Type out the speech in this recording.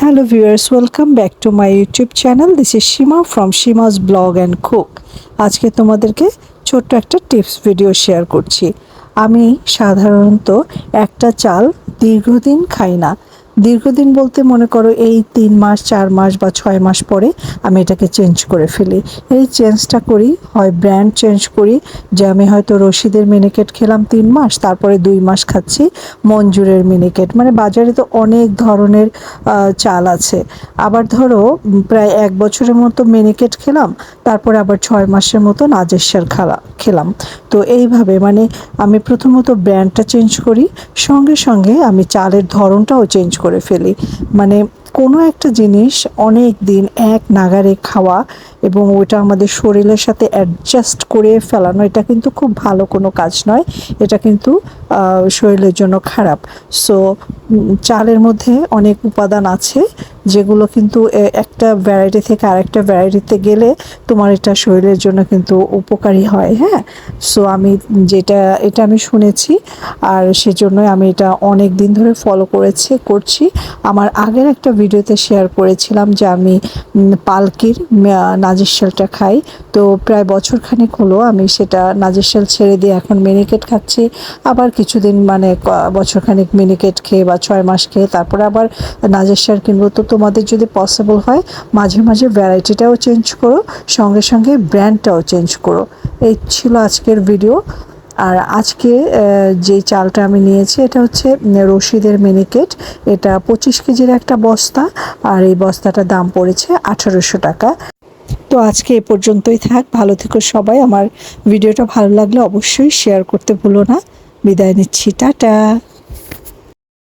Hello viewers, welcome back to my YouTube channel. This is Shima from Shima's Blog and Cook. আজকে তোমাদেরকে ছোট্ট একটা tips video share করছি আমি সাধারণত একটা চাল দীর্ঘদিন খাই না দীর্ঘদিন বলতে মনে করো এই তিন মাস, চার মাস বা ছয় মাস পরে আমি এটাকে চেঞ্জ করে ফেলি। এই চেঞ্জটা করি, হয় ব্র্যান্ড চেঞ্জ করি, যে আমি হয়তো রশিদের মিনিকেট খেলাম তিন মাস, তারপরে দুই মাস খাচ্ছি মঞ্জুরের মিনিকেট মানে বাজারে তো অনেক ধরনের চাল আছে। আবার ধরো, প্রায় এক বছরের মতো মিনিকেট খেলাম, তারপরে আবার ছয় মাসের মতো নাজেশ্বর খালা, খেলাম। তো এইভাবে মানে আমি প্রথমত ব্র্যান্ডটা চেঞ্জ করি, সঙ্গে সঙ্গে আমি চালের ধরনটাও চেঞ্জ করে। ফেলি। মানে কোনো একটা জিনিস অনেক দিন এক নাগারে খাওয়া এবং ওটা আমাদের শরীরের সাথে অ্যাডজাস্ট করে ফেলানো, এটা কিন্তু খুব ভালো কোনো কাজ নয়। এটা কিন্তু শরীরের জন্য খারাপ। সো চালের মধ্যে অনেক উপাদান আছে। যেগুলো কিন্তু একটা ভ্যারাইটি থেকে আরেকটা ভ্যারাইটিতে গেলে তোমার এটা শরীরের জন্য কিন্তু উপকারী হয় হ্যাঁ? সো আমি যেটা, এটা আমি শুনেছি আর সেজন্যই আমি এটা অনেক দিন ধরে ফলো করেছি, করছি। আমার আগের একটা ভিডিওতে শেয়ার করেছিলাম যে আমি পালকির পালকির নাজিশালটা খাই। তো প্রায় বছর বছরখানেক হলো আমি সেটা নাজেশাল ছেড়ে দিয়ে এখন মিনিকেট খাচ্ছি। আবার কিছুদিন মানে ক- বছরখানেক মিনিকেট খেয়ে বা ছয় মাস খেয়ে তারপরে আবার নাজেসার কিনবো। তো তোমাদের যদি পসিবল হয়, মাঝে মাঝে ভ্যারাইটিটাও চেঞ্জ করো, সঙ্গে সঙ্গে ব্র্যান্ডটাও চেঞ্জ করো। এই ছিল আজকের ভিডিও আর আজকে যে চালটা আমি নিয়েছি, এটা হচ্ছে রশিদের মিনিকেট। এটা পঁচিশ কেজির একটা বস্তা, আর এই বস্তাটার দাম পড়েছে আঠারোশো টাকা। তো আজকে এ পর্যন্তই থাক। ভালো থেকো সবাই। আমার ভিডিওটা ভালো লাগলে অবশ্যই শেয়ার করতে ভুলো না। বিদায় নিচ্ছি। টাটা।